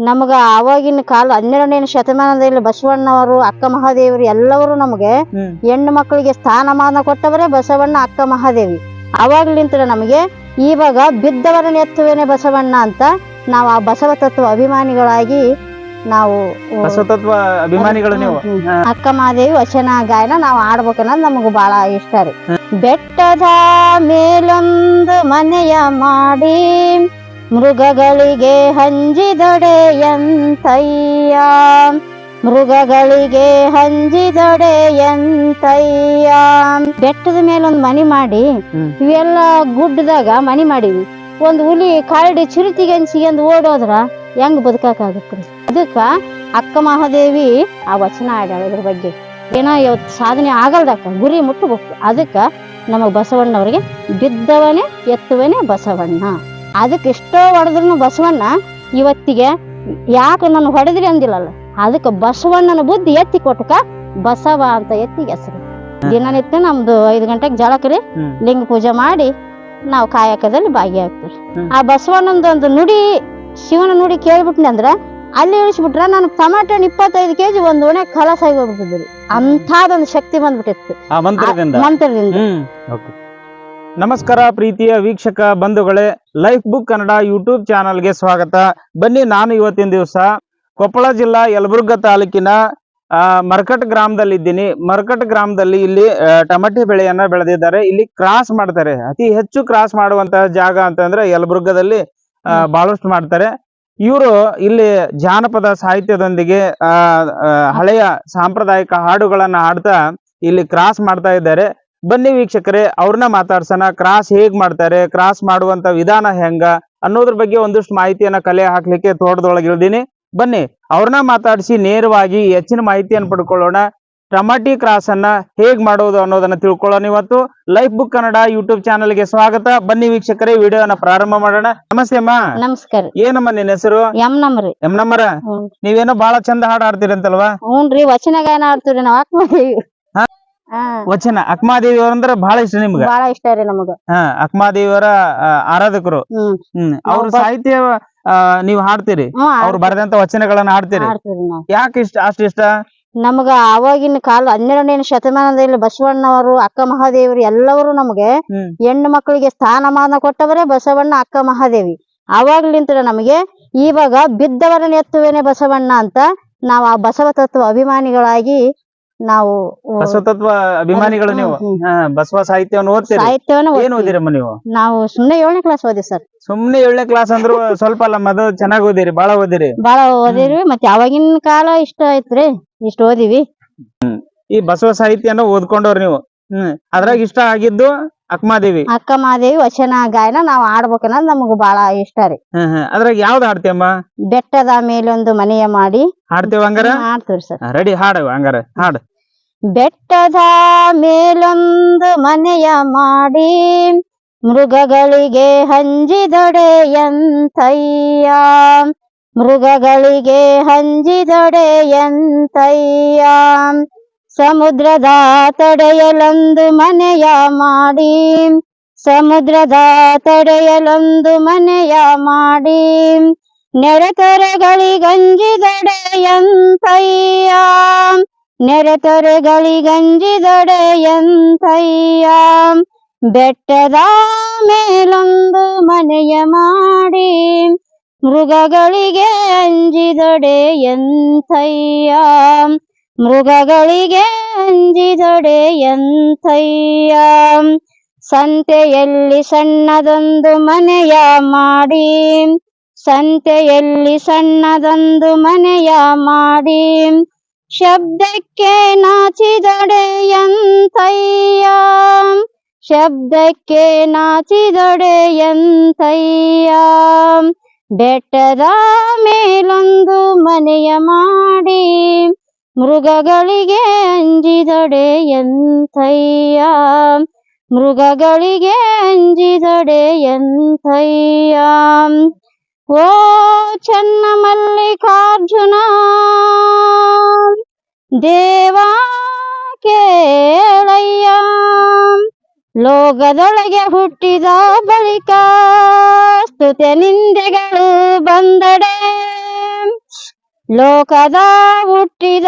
ನಮಗ ಅವಾಗಿನ ಕಾಲ ಹನ್ನೆರಡನೇ ಶತಮಾನದಲ್ಲಿ ಬಸವಣ್ಣವರು ಅಕ್ಕ ಮಹಾದೇವರು ಎಲ್ಲವರು ನಮಗೆ ಹೆಣ್ಣು ಮಕ್ಕಳಿಗೆ ಸ್ಥಾನಮಾನ ಕೊಟ್ಟವರೇ ಬಸವಣ್ಣ ಅಕ್ಕ ಮಹಾದೇವಿ. ಅವಾಗ್ಲಿಂತ ನಮಗೆ ಇವಾಗ ಬಿದ್ದವರ ಎತ್ತುವೇನೆ ಬಸವಣ್ಣ ಅಂತ ನಾವು ಆ ಬಸವ ತತ್ವ ಅಭಿಮಾನಿಗಳಾಗಿ ನಾವು ಬಸವತತ್ವ ಅಭಿಮಾನಿಗಳು ನೀವು. ಅಕ್ಕ ಮಹಾದೇವಿ ವಚನ ಗಾಯನ ನಾವು ಆಡ್ಬೇಕನ್ನೋದು ನಮಗೆ ಬಹಳ ಇಷ್ಟ ರೀ. ಬೆಟ್ಟದ ಮೇಲೊಂದು ಮನೆಯ ಮಾಡಿ ಮೃಗಗಳಿಗೆ ಹಂಜಿದೊಡೆಯಂತಯ್ಯ ಮೃಗಗಳಿಗೆ ಹಂಜಿದೊಡೆಯಂತಯ್ಯ ಬೆಟ್ಟದ ಮೇಲೊಂದು ಮನೆ ಮಾಡಿ ಇವೆಲ್ಲ ಗುಡ್ಡದಾಗ ಮನೆ ಮಾಡಿವಿ. ಒಂದು ಹುಲಿ ಕಾಡಿ ಚಿರುತಿಗೆ ಅನ್ಸಿಗೆಂದು ಓಡೋದ್ರ ಹೆಂಗ್ ಬದುಕಾಕಾಗುತ್ತೆ ಅದಕ್ಕ ಅಕ್ಕ ಮಹಾದೇವಿ ಆ ವಚನ ಆಡ್ಯಾಳ ಇದ್ರ ಬಗ್ಗೆ. ಏನೋ ಇವತ್ತು ಸಾಧನೆ ಆಗಲ್ದಕ್ಕ ಗುರಿ ಮುಟ್ಟಬೇಕು ಅದಕ್ಕ ನಮಗ್ ಬಸವಣ್ಣವ್ರಿಗೆ ಬಿದ್ದವನೇ ಎತ್ತುವನೇ ಬಸವಣ್ಣ. ಅದಕ್ಕೆ ಎಷ್ಟೋ ಹೊಡೆದ್ರು ಬಸವಣ್ಣ ಇವತ್ತಿಗೆ ಯಾಕೆ ನಾನು ಹೊಡೆದ್ರಿ ಅಂದಿಲ್ಲಲ್ಲ? ಅದಕ್ಕೆ ಬಸವಣ್ಣನ ಬುದ್ಧಿ ಎತ್ತಿ ಕೊಟ್ಟಕ ಬಸವ ಅಂತ ಎತ್ತಿ ಹೆಸರು. ದಿನನಿತ್ಯ ನಮ್ದು ಐದು ಗಂಟೆಗೆ ಜಳಕ್ರಿ. ಲಿಂಗ ಪೂಜೆ ಮಾಡಿ ನಾವು ಕಾಯಕದಲ್ಲಿ ಭಾಗಿಯಾಗ್ತೀವಿ. ಆ ಬಸವಣ್ಣಂದು ಒಂದು ನುಡಿ ಶಿವನ ನುಡಿ ಕೇಳ್ಬಿಟ್ನಿ ಅಂದ್ರ ಅಲ್ಲಿ ಇಳಿಸ್ಬಿಟ್ರ ನಾನು ಟಮಾಟೆ ಹಣ್ಣು ಇಪ್ಪತ್ತೈದು ಕೆಜಿ ಒಂದ್ ಒಣೆ ಕಲಸ ಆಗಿ ಹೋಗ್ಬಿಟ್ಟಿದ್ರಿ ಅಂಥದೊಂದು ಶಕ್ತಿ ಬಂದ್ಬಿಟ್ಟಿತ್ತು. ಮಂತ್ರದಿಂದ? ನಮಸ್ಕಾರ ಪ್ರೀತಿಯ ವೀಕ್ಷಕ ಬಂಧುಗಳೇ ಲೈಫ್ ಬುಕ್ ಕನ್ನಡ ಯೂಟ್ಯೂಬ್ ಚಾನಲ್ಗೆ ಸ್ವಾಗತ. ಬನ್ನಿ ನಾನು ಇವತ್ತಿನ ದಿವಸ ಕೊಪ್ಪಳ ಜಿಲ್ಲಾ ಯಲಬುರ್ಗ ತಾಲೂಕಿನ ಮರ್ಕಟ್ ಗ್ರಾಮದಲ್ಲಿ ಇದ್ದೀನಿ ಮರ್ಕಟ್ ಗ್ರಾಮದಲ್ಲಿ ಇಲ್ಲಿ ಟಮಟೆ ಬೆಳೆಯನ್ನ ಬೆಳೆದಿದ್ದಾರೆ. ಇಲ್ಲಿ ಕ್ರಾಸ್ ಮಾಡ್ತಾರೆ. ಅತಿ ಹೆಚ್ಚು ಕ್ರಾಸ್ ಮಾಡುವಂತಹ ಜಾಗ ಅಂತಂದ್ರೆ ಯಲಬುರ್ಗದಲ್ಲಿ ಬಹಳಷ್ಟು ಮಾಡ್ತಾರೆ. ಇವರು ಇಲ್ಲಿ ಜಾನಪದ ಸಾಹಿತ್ಯದೊಂದಿಗೆ ಹಳೆಯ ಸಾಂಪ್ರದಾಯಿಕ ಹಾಡುಗಳನ್ನ ಹಾಡ್ತಾ ಇಲ್ಲಿ ಕ್ರಾಸ್ ಮಾಡ್ತಾ ಇದ್ದಾರೆ. ಬನ್ನಿ ವೀಕ್ಷಕರೇ ಅವ್ರನ್ನ ಮಾತಾಡ್ಸೋಣ. ಕ್ರಾಸ್ ಹೇಗ್ ಮಾಡ್ತಾರೆ ಕ್ರಾಸ್ ಮಾಡುವಂತ ವಿಧಾನ ಹೆಂಗ ಅನ್ನೋದ್ರ ಬಗ್ಗೆ ಒಂದಿಷ್ಟು ಮಾಹಿತಿಯನ್ನ ಕಲೆ ಹಾಕ್ಲಿಕ್ಕೆ ತೋಟದೊಳಗೆ ಇಳ್ದೀನಿ ಬನ್ನಿ ಅವ್ರನ್ನ ಮಾತಾಡಿಸಿ ನೇರವಾಗಿ ಹೆಚ್ಚಿನ ಮಾಹಿತಿಯನ್ನು ಪಡ್ಕೊಳ್ಳೋಣ. ಟಮಾಟಿ ಕ್ರಾಸ್ ಅನ್ನ ಹೇಗ್ ಮಾಡೋದು ಅನ್ನೋದನ್ನ ತಿಳ್ಕೊಳ್ಳೋಣ ಇವತ್ತು. ಲೈಫ್ ಬುಕ್ ಕನ್ನಡ ಯೂಟ್ಯೂಬ್ ಚಾನಲ್ಗೆ ಸ್ವಾಗತ. ಬನ್ನಿ ವೀಕ್ಷಕರೇ ವಿಡಿಯೋನ ಪ್ರಾರಂಭ ಮಾಡೋಣ. ನಮಸ್ತೆ ಅಮ್ಮ. ನಮಸ್ಕಾರ. ಏನಮ್ಮ ನಿನ್ನ ಹೆಸರು? ಎಂ ನಮ್ರಿ ಎಂ ನಮ್ಮರ ನೀವೇನೋ ಬಹಳ ಚಂದ ಹಾಡು ಆಡ್ತೀರಂತಲ್ವಾ ಹ್ಞೂನ್ರಿ ವಚನ ಗಾಯನ ಆಡ್ತೀವ್ರಿ ನಾವ್ ವಚನ. ಅಕ್ಮಾದೇವಿ ಅವ್ರಂದ್ರ ಬಹಳ ಇಷ್ಟ ನಿಮ್ಗ? ಬಾಳ ಇಷ್ಟ ರೀ ನಮಗ. ಹಾ ಅಕ್ಮಾದೇವಿಯವರ ಆರಾಧಕರು. ಹ್ಮ್. ಅವ್ರ ಸಾಹಿತ್ಯ ನೀವ್ ಹಾಡ್ತೀರಿ? ಅವ್ರು ಬರೆದಂತ ವಚನಗಳನ್ನ ಹಾಡ್ತೀರಿ? ಯಾಕೆ ಇಷ್ಟ ಅಷ್ಟ ಇಷ್ಟ? ನಮಗ ಅವಾಗಿನ ಕಾಲ ಹನ್ನೆರಡನೇ ಶತಮಾನದಲ್ಲಿ ಬಸವಣ್ಣವರು ಅಕ್ಕ ಮಹಾದೇವರು ಎಲ್ಲವರು ನಮಗೆ ಹೆಣ್ಣು ಮಕ್ಕಳಿಗೆ ಸ್ಥಾನಮಾನ ಕೊಟ್ಟವರೇ ಬಸವಣ್ಣ ಅಕ್ಕ ಮಹಾದೇವಿ. ಅವಾಗ್ಲಿಂತ ನಮಗೆ ಇವಾಗ ಬಿದ್ದವರನ್ನ ಎತ್ತುವೇನೆ ಬಸವಣ್ಣ ಅಂತ ನಾವು ಆ ಬಸವ ತತ್ವ ಅಭಿಮಾನಿಗಳಾಗಿ ನಾವು ಬಸವತತ್ವ ಅಭಿಮಾನಿಗಳು ನೀವು. ಹಾ ಬಸವ ಸಾಹಿತ್ಯವನ್ನು ಓದ್ತೀರಿ? ಸಾಹಿತ್ಯವನ್ನ ಏನ್ ಓದ್ತೀವಿ. ಓದಿರಮ್ಮ ನೀವು? ನಾವು ಸುಮ್ನೆ ಏಳನೇ ಕ್ಲಾಸ್ ಓದಿ ಸರ್. ಸುಮ್ನೆ ಏಳನೇ ಕ್ಲಾಸ್ ಅಂದ್ರು ಸ್ವಲ್ಪ ಅಲ್ಲ ಮದ ಚೆನ್ನಾಗ್ ಓದಿರಿ ಬಾಳ ಓದಿರಿ. ಬಾಳ ಓದಿರಿ ಮತ್ತೆ ಅವಾಗಿನ ಕಾಲ ಇಷ್ಟ ಐತ್ರಿ ಇಷ್ಟ ಓದಿವಿ. ಈ ಬಸವ ಸಾಹಿತ್ಯನ ಓದ್ಕೊಂಡವ್ರು ನೀವು. ಹ್ಮ್. ಅದ್ರಾಗ ಇಷ್ಟ ಆಗಿದ್ದು ಅಕ್ಕಮಾದೇವಿ. ಅಕ್ಕ ಮಹಾದೇವಿ ವಚನ ಗಾಯನ ನಾವು ಆಡ್ಬೇಕನ್ನೋದು ನಮ್ಗ ಬಾಳ ಇಷ್ಟ ರೀ. ಹ್ಮ್ ಹ್ಮ್. ಅದ್ರಾಗ ಯಾವ್ದು ಹಾಡ್ತೀಯಮ್ಮ? ಬೆಟ್ಟದ ಮೇಲೊಂದು ಮನೆಯ ಮಾಡಿ. ಹಾಡ್ತೇವ ಹಂಗಾರ? ಹಾಡ್ತೇವ್ರಿ ಸರ್. ರೆಡಿ ಹಾಡು ಹಂಗಾರ ಹಾಡು. ಬೆಟ್ಟದ ಮೇಲೊಂದು ಮನೆಯ ಮಾಡಿ ಮೃಗಗಳಿಗೆ ಹಂಜಿದೊಡೆಯಂತಯ್ಯ ಮೃಗಗಳಿಗೆ ಹಂಜಿದೊಡೆಯಂತಯ್ಯ ಸಮುದ್ರದ ತಡೆಯಲೊಂದು ಮನೆಯ ಮಾಡಿ ಸಮುದ್ರದ ತಡೆಯಲೊಂದು ಮನೆಯ ಮಾಡಿ ನೆರೆತೊರೆಗಳಿಗಂಜಿದೊಡೆಯಂತಯ್ಯ ನೆರೆತೊರೆಗಳಿಗಂಜಿದೊಡೆಯಂತಯ್ಯ ಬೆಟ್ಟದ ಮೇಲೊಂದು ಮನೆಯ ಮಾಡಿ ಮೃಗಗಳಿಗೆ ಅಂಜಿದೊಡೆಯಂತಯ್ಯ. ಮೃಗಗಳಿಗೆ ಅಂಜಿದೊಡೆಯಂತಯ್ಯ. ಸಂತೆಯಲ್ಲಿ ಸಣ್ಣದೊಂದು ಮನೆಯ ಮಾಡಿ ಸಂತೆಯಲ್ಲಿ ಸಣ್ಣದೊಂದು ಮನೆಯ ಮಾಡಿ ಶಬ್ದಕ್ಕೆ ನಾಚಿದೊಡೆಯಂತಯ್ಯ ಶಬ್ದಕ್ಕೆ ನಾಚಿದೊಡೆಯಂತಯ್ಯ ಬೆಟ್ಟದ ಮೇಲೊಂದು ಮನೆಯ ಮಾಡಿ ಮೃಗಗಳಿಗೆ ಅಂಜಿದೊಡೆಯಂತಯ್ಯ ಮೃಗಗಳಿಗೆ ಅಂಜಿದೊಡೆಯಂತಯ್ಯ ಓ ಚನ್ನ ಮಲ್ಲಿಕಾರ್ಜುನ ದೇವಾ ಕೇಳಯ್ಯ. ಲೋಕದೊಳಗೆ ಹುಟ್ಟಿದ ಬಳಿಕ ಸ್ತುತಿ ನಿಂದೆಗಳು ಬಂದಡೆ. ಲೋಕದ ಹುಟ್ಟಿದ